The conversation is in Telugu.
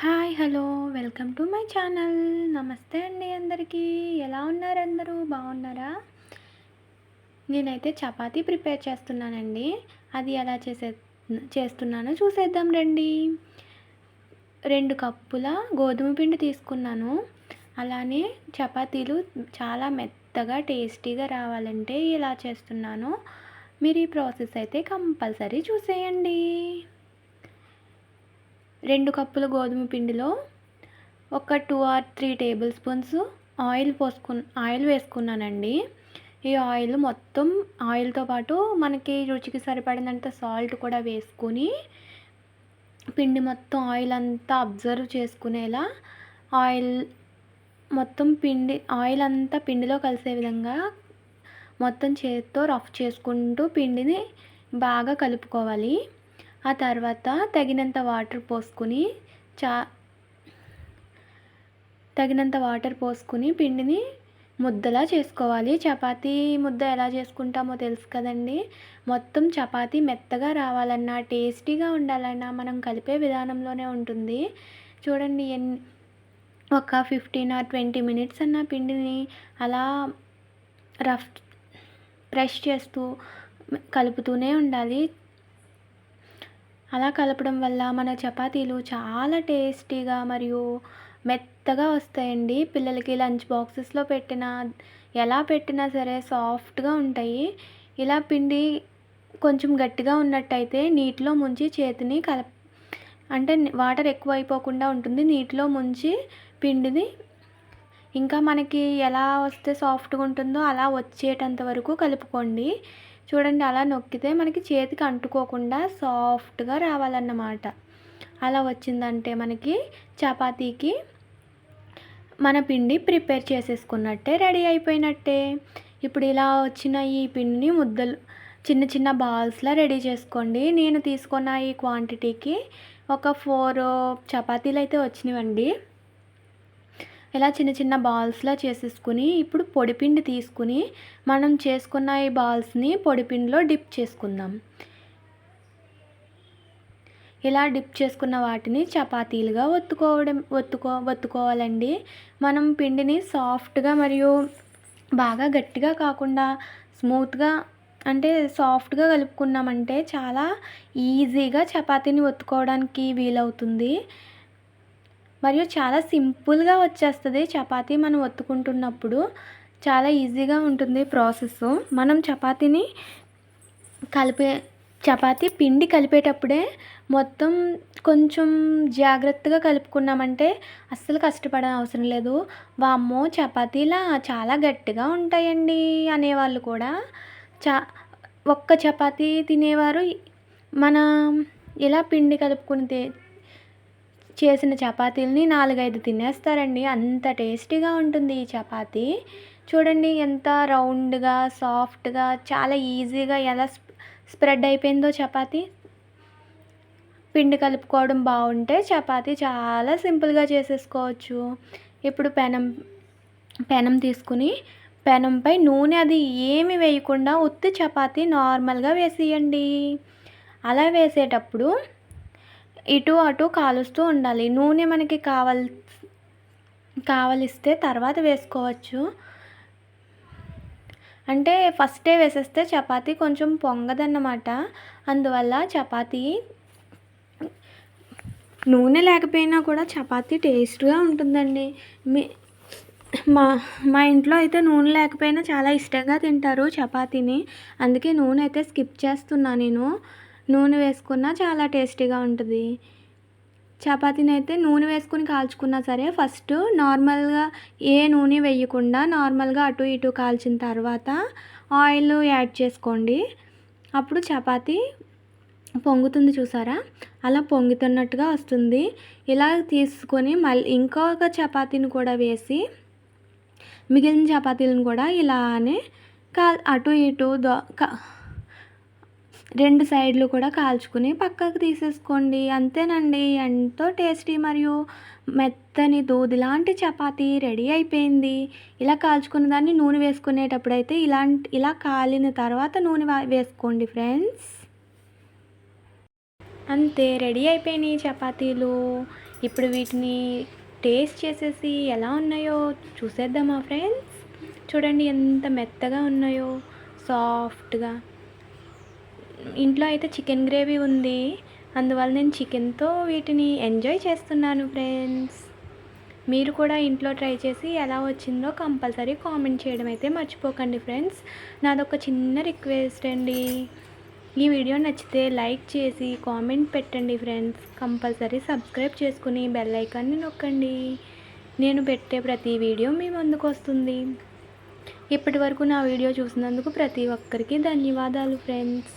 Hi hello welcome to my channel. నమస్తే అండి అందరికీ. ఎలా ఉన్నారు అందరూ? బాగున్నారా? నేనైతే చపాతీ ప్రిపేర్ చేస్తున్నానండి. అది ఎలా చేసే చేస్తున్నానో చూసేద్దాం రండి. రెండు కప్పుల గోధుమ పిండి తీసుకున్నాను. అలానే చపాతీలు చాలా మెత్తగా టేస్టీగా రావాలంటే ఇలా చేస్తున్నాను. మీరు ఈ ప్రాసెస్ అయితే కంపల్సరీ చూసేయండి. రెండు కప్పుల గోధుమ పిండిలో ఒక two or three tablespoons oil పోసుకు oil వేసుకున్నానండి. ఈ ఆయిల్ మొత్తం ఆయిల్తో పాటు మనకి రుచికి సరిపడినంత సాల్ట్ కూడా వేసుకుని పిండి మొత్తం ఆయిల్ అంతా అబ్జర్వ్ చేసుకునేలా ఆయిల్ మొత్తం పిండి ఆయిల్ అంతా పిండిలో కలిసే విధంగా మొత్తం చేతితో రఫ్ చేసుకుంటూ పిండిని బాగా కలుపుకోవాలి. ఆ తర్వాత తగినంత వాటర్ పోసుకుని చా తగినంత వాటర్ పోసుకుని పిండిని ముద్దలా చేసుకోవాలి. చపాతీ ముద్ద ఎలా చేసుకుంటామో తెలుసు కదండి. మొత్తం చపాతీ మెత్తగా రావాలన్నా టేస్టీగా ఉండాలన్నా మనం కలిపే విధానంలోనే ఉంటుంది. చూడండి ఎన్ ఒక ఫిఫ్టీన్ ఆర్ ట్వంటీ మినిట్స్ అన్న పిండిని అలా రఫ్ ప్రెష్ చేస్తూ కలుపుతూనే ఉండాలి. అలా కలపడం వల్ల మన చపాతీలు చాలా టేస్టీగా మరియు మెత్తగా వస్తాయండి. పిల్లలకి లంచ్ బాక్సెస్లో పెట్టిన ఎలా పెట్టినా సరే సాఫ్ట్గా ఉంటాయి. ఇలా పిండి కొంచెం గట్టిగా ఉన్నట్టయితే నీటిలో ముంచి చేతిని కల అంటే వాటర్ ఎక్కువ అయిపోకుండా ఉంటుంది. నీటిలో ముంచి పిండిని ఇంకా మనకి ఎలా వస్తే సాఫ్ట్గా ఉంటుందో అలా వచ్చేటంత వరకు కలుపుకోండి. చూడండి అలా నొక్కితే మనకి చేతికి అంటుకోకుండా సాఫ్ట్గా రావాలన్నమాట. అలా వచ్చిందంటే మనకి చపాతీకి మన పిండి ప్రిపేర్ చేసేసుకున్నట్టే రెడీ అయిపోయినట్టే. ఇప్పుడు ఇలా వచ్చిన ఈ పిండిని ముద్దలు చిన్న చిన్న బాల్స్లా రెడీ చేసుకోండి. నేను తీసుకున్న ఈ క్వాంటిటీకి ఒక ఫోర్ చపాతీలు అయితే వచ్చినవండి. ఇలా చిన్న చిన్న బాల్స్లా చేసేసుకుని ఇప్పుడు పొడిపిండి తీసుకుని మనం చేసుకున్న ఈ బాల్స్ని పొడిపిండిలో డిప్ చేసుకుందాం. ఇలా డిప్ చేసుకున్న వాటిని చపాతీలుగా ఒత్తుకోవడం ఒత్తుకో ఒత్తుకోవాలండి. మనం పిండిని సాఫ్ట్గా మరియు బాగా గట్టిగా కాకుండా స్మూత్గా అంటే సాఫ్ట్గా కలుపుకున్నామంటే చాలా ఈజీగా చపాతీని ఒత్తుకోవడానికి వీలవుతుంది. మరియు చాలా సింపుల్గా వచ్చేస్తుంది. చపాతీ మనం ఒత్తుకుంటున్నప్పుడు చాలా ఈజీగా ఉంటుంది ప్రాసెస్. మనం చపాతీని కలిపే చపాతీ పిండి కలిపేటప్పుడే మొత్తం కొంచెం జాగ్రత్తగా కలుపుకున్నామంటే అస్సలు కష్టపడ అవసరం లేదు. వామ్మో! చపాతీలా చాలా గట్టిగా ఉంటాయండి అనేవాళ్ళు కూడా. చా ఒక్క చపాతీ తినేవారు మన ఇలా పిండి కలుపుకుని చేసిన చపాతీలని నాలుగైదు తినేస్తారండి. అంత టేస్టీగా ఉంటుంది ఈ చపాతీ. చూడండి ఎంత రౌండ్గా సాఫ్ట్గా చాలా ఈజీగా ఎలా స్ప్రెడ్ అయిపోయిందో చపాతీ. పిండి కలుపుకోవడం బాగుంటే చపాతీ చాలా సింపుల్గా చేసేసుకోవచ్చు. ఇప్పుడు పెనం పెనం తీసుకుని పెనంపై నూనె అది ఏమి వేయకుండా ఉత్తి చపాతీ నార్మల్గా వేసేయండి. అలా వేసేటప్పుడు ఇటు అటు కాలుస్తూ ఉండాలి. నూనె మనకి కావల్ కావలిస్తే తర్వాత వేసుకోవచ్చు. అంటే ఫస్టే వేసేస్తే చపాతీ కొంచెం పొంగదన్నమాట. అందువల్ల చపాతీ నూనె లేకపోయినా కూడా చపాతీ టేస్ట్గా ఉంటుందండి. మీ మా మా ఇంట్లో అయితే నూనె లేకపోయినా చాలా ఇష్టంగా తింటారు చపాతీని. అందుకే నూనె అయితే స్కిప్ చేస్తున్నా నేను. నూనె వేసుకున్నా చాలా టేస్టీగా ఉంటుంది. చపాతీని అయితే నూనె వేసుకుని కాల్చుకున్నా సరే ఫస్ట్ నార్మల్గా ఏ నూనె వేయకుండా నార్మల్గా అటు ఇటు కాల్చిన తర్వాత ఆయిల్ యాడ్ చేసుకోండి. అప్పుడు చపాతీ పొంగుతుంది చూసారా? అలా పొంగుతున్నట్టుగా వస్తుంది. ఇలా తీసుకొని మళ్ళీ ఇంకొక చపాతీని కూడా వేసి మిగిలిన చపాతీలను కూడా ఇలానే కా అటు ఇటు దో రెండు సైడ్లు కూడా కాల్చుకుని పక్కకు తీసేసుకోండి. అంతేనండి. ఎంతో టేస్టీ మరియు మెత్తని దూది లాంటి చపాతీ రెడీ అయిపోయింది. ఇలా కాల్చుకున్న దాన్ని నూనె వేసుకునేటప్పుడు అయితే ఇలాంటి ఇలా కాలిన తర్వాత నూనె వేసుకోండి ఫ్రెండ్స్. అంతే రెడీ అయిపోయినాయి చపాతీలు. ఇప్పుడు వీటిని టేస్ట్ చేసేసి ఎలా ఉన్నాయో చూసేద్దామా ఫ్రెండ్స్? చూడండి ఎంత మెత్తగా ఉన్నాయో. సాఫ్ట్గా. ఇంట్లో అయితే చికెన్ గ్రేవీ ఉంది. అందువల్ల నేను చికెన్తో వీటిని ఎంజాయ్ చేస్తున్నాను ఫ్రెండ్స్. మీరు కూడా ఇంట్లో ట్రై చేసి ఎలా వచ్చిందో కంపల్సరీ కామెంట్ చేయడం అయితే మర్చిపోకండి ఫ్రెండ్స్. నాదొక చిన్న రిక్వెస్ట్ అండి. ఈ వీడియో నచ్చితే లైక్ చేసి కామెంట్ పెట్టండి ఫ్రెండ్స్. కంపల్సరీ సబ్స్క్రైబ్ చేసుకుని బెల్ ఐకాన్ని నొక్కండి. నేను పెట్టే ప్రతి వీడియో మీ ముందుకు వస్తుంది. ఇప్పటి వరకు నా వీడియో చూసినందుకు ప్రతి ఒక్కరికి ధన్యవాదాలు ఫ్రెండ్స్.